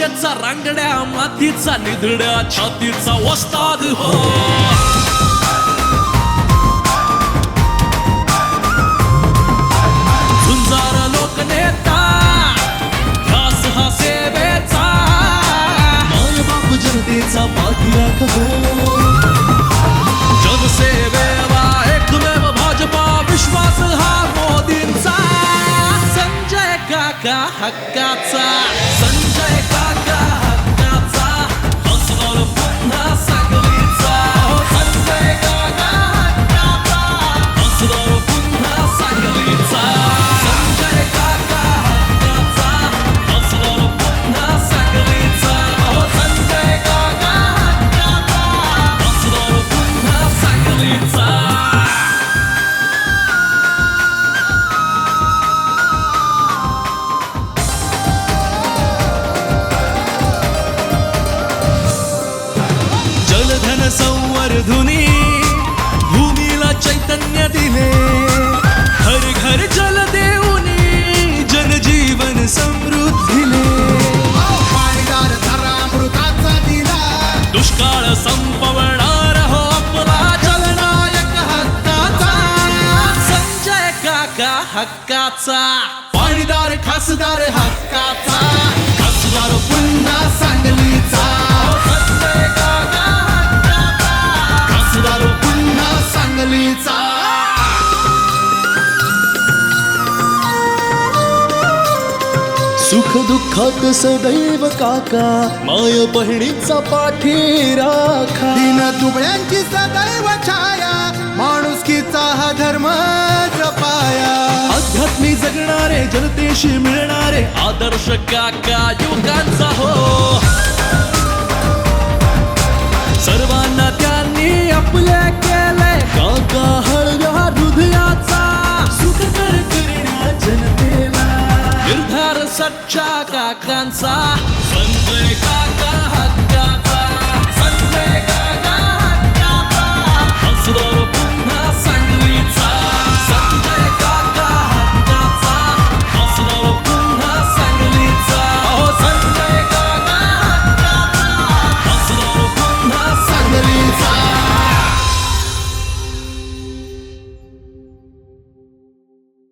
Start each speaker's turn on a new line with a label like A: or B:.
A: रांगड्या मातीचा निधड्या छातीचा वस्ताद हो. झुंजार लोकनेता ध्यास हा सेवेचा. माय बाप जनतेचा पाठीराख हो जनसेवेला एकमेव भाजपा विश्वास हा मोदींचा. संजय काका हक्काचा. संजय हक्काचा.
B: पाणीदार खासदार हक्काचा. खासदार पुन्हा सांगलीचा. खासदार पुन्हा
A: सुख दुःखात सदैव काका माय बहिणीचा पाठी राखा
B: दिन दुबळ्यांची सदैव छाया माणुसकीचा
A: जनतेशी मिळणारे आदर्श काका युगांचा हो. सर्वांना त्यांनी आपल्या केलंय काका हळव्या हृदयाचा. सुखकर करण्या जनतेला. निर्धार सच्चा काकांचा. संजय काका